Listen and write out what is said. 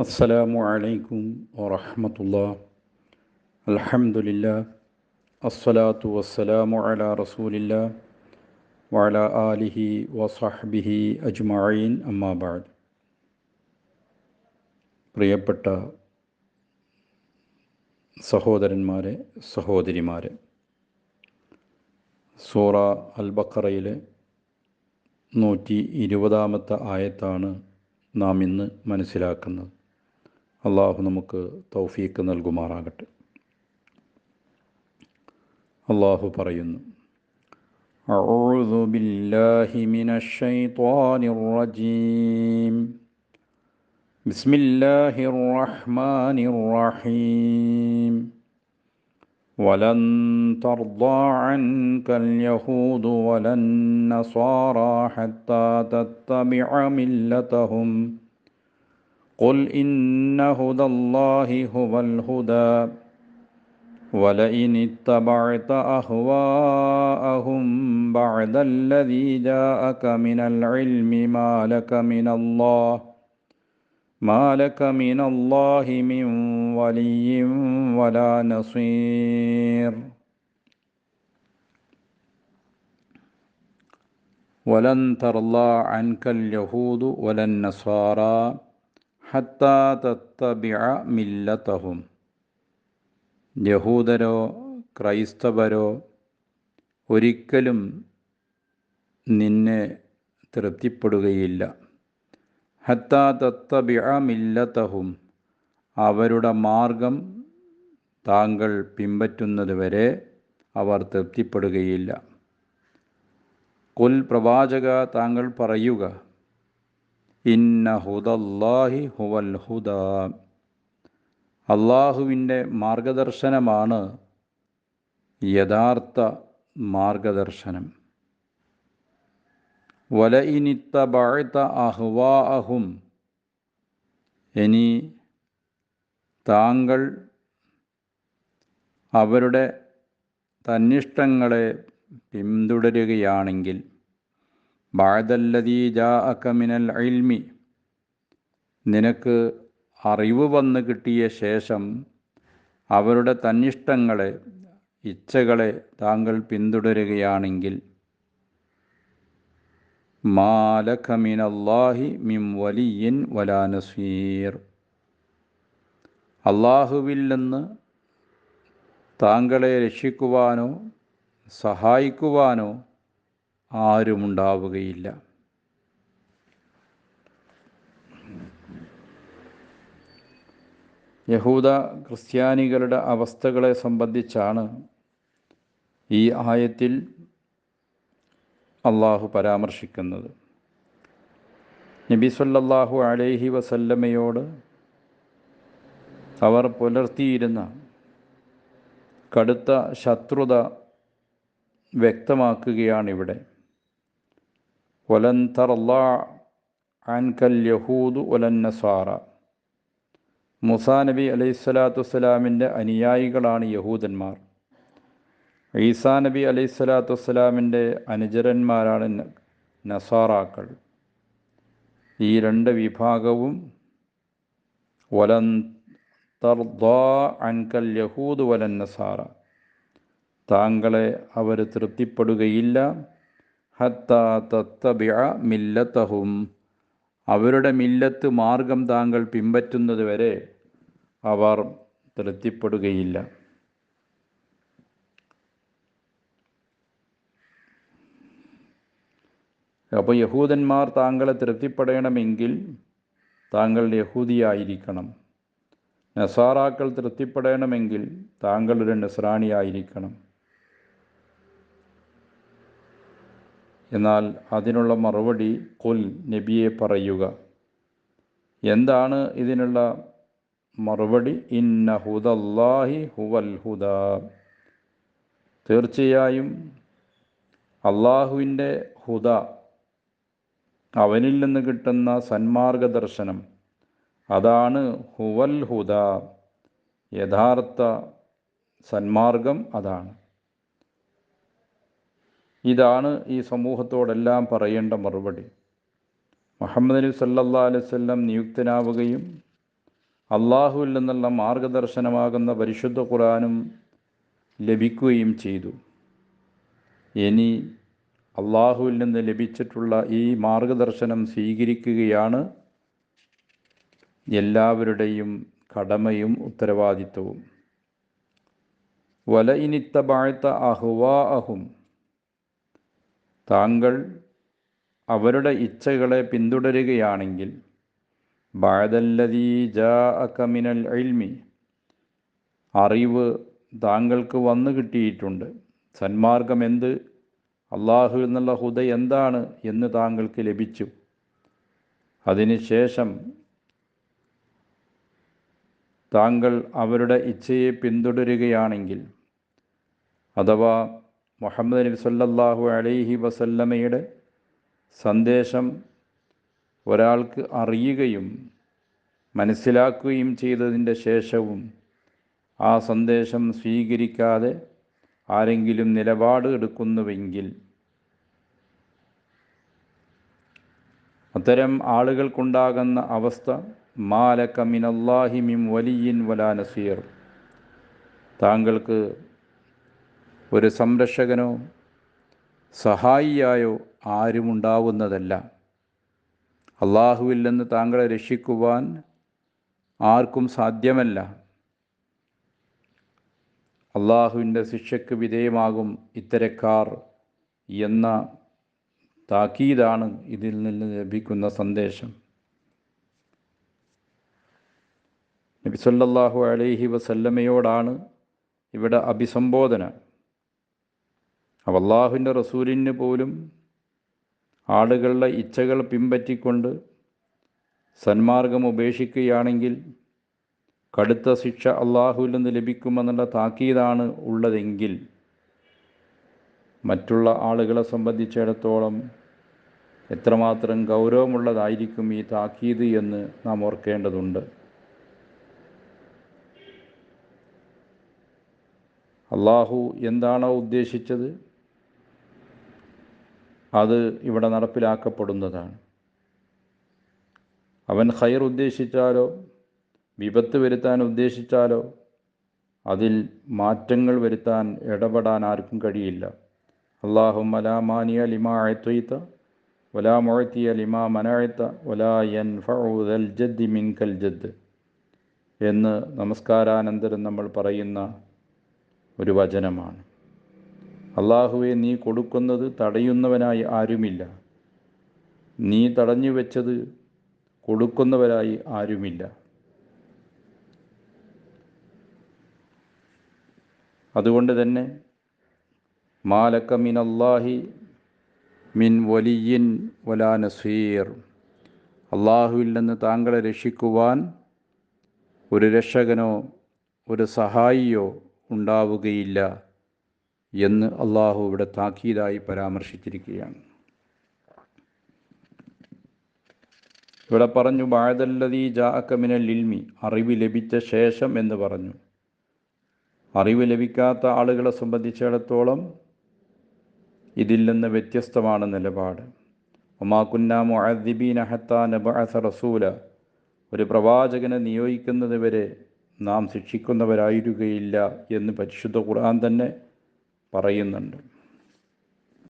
അസ്സലാമു അലൈക്കും വറഹമത്തുള്ള. അലഹമുല്ല അസ്സലാത്തു വസ്സലാമു അല റസൂലില്ല. വഅല ആലിഹി വസഹബിഹി അജ്മഈൻ. അമ്മാബാദ് പ്രിയപ്പെട്ട സഹോദരന്മാരെ സഹോദരിമാരെ സൂറ അൽ ബക്കറയിലെ നൂറ്റി ഇരുപതാമത്തെ ആയത്താണ് നാം ഇന്ന് മനസ്സിലാക്കുന്നത്. അള്ളാഹു നമുക്ക് തൗഫീക്ക് നൽകുമാറാകട്ടെ അള്ളാഹു പറയുന്നു أعوذ بالله من الشيطان الرجيم بسم الله الرحمن الرحيم ولن ترضى عنك اليهود ولا النصارى حتى تتبع ملتهم قل إن هدى الله هو الهدى ولئن اتبعت أهواءهم بعد الذي جاءك من العلم ما لك من الله ما لك من الله من ولي ولا نصير ولن ترضى عنك اليهود ولا النصارى ഹത്താതത്തബിഅമില്ലത്തഹും യഹൂദരോ ക്രൈസ്തവരോ ഒരിക്കലും നിന്നെ തൃപ്തിപ്പെടുകയില്ല. ഹത്താതത്തബിഅമില്ലത്തഹും അവരുടെ മാർഗം താങ്കൾ പിൻപറ്റുന്നതുവരെ അവർ തൃപ്തിപ്പെടുകയില്ല. കുൽ പ്രവാചക താങ്കൾ പറയുക ഹുവൽ ഹുദ. അള്ളാഹുവിന്റെ മാർഗദർശനമാണ് യഥാർത്ഥ മാർഗദർശനം. വലയിനിത്ത അഹ്വാ അഹും ഇനി താങ്കൾ അവരുടെ തന്നിഷ്ടങ്ങളെ പിന്തുടരുകയാണെങ്കിൽ ബാഴതല്ലതീ ജാ അക്കമിനൽ ഇൽമി. നിനക്ക് അറിവ് വന്ന് കിട്ടിയ ശേഷം അവരുടെ തന്നിഷ്ടങ്ങളെ ഇച്ഛകളെ താങ്കൾ പിന്തുടരുകയാണെങ്കിൽ മാലഖമിനല്ലാഹി മിം വലിയൻ വലാ നസീർ. അള്ളാഹുവിൽ നിന്ന് താങ്കളെ രക്ഷിക്കുവാനോ സഹായിക്കുവാനോ ആരുമുണ്ടാവുകയില്ല യഹൂദ ക്രിസ്ത്യാനികളുടെ അവസ്ഥകളെ സംബന്ധിച്ചാണ് ഈ ആയത്തിൽ അള്ളാഹു പരാമർശിക്കുന്നത്. നബി സല്ലാഹു അലൈഹി വസല്ലമയോട് അവർ പുലർത്തിയിരുന്ന കടുത്ത ശത്രുത വ്യക്തമാക്കുകയാണിവിടെ. ഒലൻ തറല്ലാ ആൻകൽ യഹൂദു ഒലൻ നസാറ മുസാ നബി അലൈഹി സ്വലാത്തു വസ്സലാമിന്റെ അനുയായികളാണ് യഹൂദന്മാർ. ഈസാ നബി അലൈഹി സ്വലാത്തു വസ്സലാമിന്റെ അനുചരന്മാരാണ് നസാറാക്കൾ ഈ രണ്ട് വിഭാഗവും വലൻ തർദാ അൻകൽ യഹൂദ് വലൻ നസാറ താങ്കളെ അവർ തൃപ്തിപ്പെടുകയില്ല. ഹത്ത തത്തബിഅ മില്ലത്തഹും അവരുടെ മില്ലത്ത് മാർഗം താങ്കൾ പിമ്പറ്റുന്നത് വരെ അവർ തൃപ്തിപ്പെടുകയില്ല. അപ്പോൾ യഹൂദന്മാർ താങ്കളെ തൃപ്തിപ്പെടണമെങ്കിൽ താങ്കൾ യഹൂദിയായിരിക്കണം. നസാറാക്കൾ തൃപ്തിപ്പെടണമെങ്കിൽ താങ്കൾ ഒരു നസ്രാണിയായിരിക്കണം. എന്നാൽ അതിനുള്ള മറുപടി കുൽ നബിയെ പറയുക. എന്താണ് ഇതിനുള്ള മറുപടി? ഇന്ന ഹുദല്ലാഹി ഹുവൽ ഹുദ. തീർച്ചയായും അള്ളാഹുവിന്റെ ഹുദ അവനിൽ നിന്ന് കിട്ടുന്ന സന്മാർഗദർശനം അതാണ് ഹുവൽ ഹുദ. യഥാർത്ഥ സന്മാർഗം അതാണ്. ഇതാണ് ഈ സമൂഹത്തോടെല്ലാം പറയേണ്ട മറുപടി. മുഹമ്മദ് നബി സല്ലാ അലൈഹി വസല്ലം നിയുക്തനാവുകയും അള്ളാഹുവിൽ നിന്നുള്ള മാർഗദർശനമാകുന്ന പരിശുദ്ധ ഖുറാനും ലഭിക്കുകയും ചെയ്തു. ഇനി അള്ളാഹുവിൽ നിന്ന് ലഭിച്ചിട്ടുള്ള ഈ മാർഗദർശനം സ്വീകരിക്കുകയാണ് എല്ലാവരുടെയും കടമയും ഉത്തരവാദിത്വവും. വല ഇനിത്തബാഴ്ത്ത അഹുവാ അഹും താങ്കൾ അവരുടെ ഇച്ഛകളെ പിന്തുടരുകയാണെങ്കിൽ ബാദല്ലതീ ജാ അക്കമിനൽ എൽമി അറിവ് താങ്കൾക്ക് വന്നു കിട്ടിയിട്ടുണ്ട്. സന്മാർഗം എന്ത്? അള്ളാഹു എന്നുള്ള ഹുദ എന്താണ് എന്ന് താങ്കൾക്ക് ലഭിച്ചു. അതിനുശേഷം താങ്കൾ അവരുടെ ഇച്ഛയെ പിന്തുടരുകയാണെങ്കിൽ അഥവാ മുഹമ്മദ് നബി സല്ലല്ലാഹു അലൈഹി വസല്ലമയുടെ സന്ദേശം ഒരാൾക്ക് അറിയുകയും മനസ്സിലാക്കുകയും ചെയ്തതിന്റെ ശേഷവും ആ സന്ദേശം സ്വീകരിക്കാതെ ആരെങ്കിലും നിലപാട് എടുക്കുന്നുവെങ്കിൽ അത്തരം ആളുകൾക്കുണ്ടാകുന്ന അവസ്ഥ മാലക മിനല്ലാഹി മിൻ വലിയിൻ വലാ നസീർ. താങ്കൾക്ക് ഒരു സംരക്ഷകനോ സഹായിയായോ ആരുമുണ്ടാവുന്നതല്ല. അള്ളാഹുവിൽ നിന്ന് താങ്കളെ രക്ഷിക്കുവാൻ ആർക്കും സാധ്യമല്ല. അള്ളാഹുവിന്റെ ശിക്ഷയ്ക്ക് വിധേയമാകും ഇത്തരക്കാർ എന്ന താക്കീതാണ് ഇതിൽ നിന്ന് ലഭിക്കുന്ന സന്ദേശം. നബി സല്ലല്ലാഹു അലൈഹി വസല്ലമയോടാണ് ഇവിടെ അഭിസംബോധന. അള്ളാഹുവിന്റെ റസൂലിന് പോലും ആളുകളുടെ ഇച്ഛകൾ പിൻപറ്റിക്കൊണ്ട് സന്മാർഗം ഉപേക്ഷിക്കുകയാണെങ്കിൽ കടുത്ത ശിക്ഷ അള്ളാഹുവിൽ നിന്ന് ലഭിക്കുമെന്നുള്ള താക്കീതാണ് ഉള്ളതെങ്കിൽ മറ്റുള്ള ആളുകളെ സംബന്ധിച്ചിടത്തോളം എത്രമാത്രം ഗൗരവമുള്ളതായിരിക്കും ഈ താക്കീത് എന്ന് നാം ഓർക്കേണ്ടതുണ്ട്. അള്ളാഹു എന്താണോ ഉദ്ദേശിച്ചത്? അത് ഇവിടെ നടപ്പിലാക്കപ്പെടുന്നതാണ്. അവൻ ഖൈർ ഉദ്ദേശിച്ചാലോ വിപത്ത് വരുത്താൻ ഉദ്ദേശിച്ചാലോ അതിൽ മാറ്റങ്ങൾ വരുത്താൻ ഇടപെടാൻ ആർക്കും കഴിയില്ല. അള്ളാഹു മലാമാനിയ ലിമാ അഴത്വയ്ത്ത വലാ മുഴത്തിയ ലിമാ മനാഴ്ത്ത വലാ ജദ്ദി മിൻകൽ ജദ് എന്ന് നമസ്കാരാനന്തരം നമ്മൾ പറയുന്ന ഒരു വചനമാണ്. അള്ളാഹുവെ നീ കൊടുക്കുന്നത് തടയുന്നവനായി ആരുമില്ല. നീ തടഞ്ഞു വെച്ചത് കൊടുക്കുന്നവരായി ആരുമില്ല. അതുകൊണ്ട് തന്നെ മാലക്ക മിൻ അള്ളാഹി മിൻ വലിയിൻ വലാ നസീർ. അള്ളാഹുവിൽ നിന്ന് താങ്കളെ രക്ഷിക്കുവാൻ ഒരു രക്ഷകനോ ഒരു സഹായിയോ ഉണ്ടാവുകയില്ല. എന്ന് അള്ളാഹു ഇവിടെ താക്കീതായി പരാമർശിച്ചിരിക്കുകയാണ്. ഇവിടെ പറഞ്ഞു ബാഴതല്ലതീ ജാഅക്കമിനൽ ലിൽമി അറിവ് ലഭിച്ച ശേഷം എന്ന് പറഞ്ഞു. അറിവ് ലഭിക്കാത്ത ആളുകളെ സംബന്ധിച്ചിടത്തോളം ഇതിൽ നിന്ന് വ്യത്യസ്തമാണ് നിലപാട്. ഒമാക്കുന്ന മുഅദ്ദിബീന ഹത്ത നബഅസ റസൂല. ഒരു പ്രവാചകനെ നിയോഗിക്കുന്നത് വരെ നാം ശിക്ഷിക്കുന്നവരായിരിക്കുകയില്ല എന്ന് പരിശുദ്ധ ഖുർആൻ തന്നെ പറയുന്നുണ്ട്.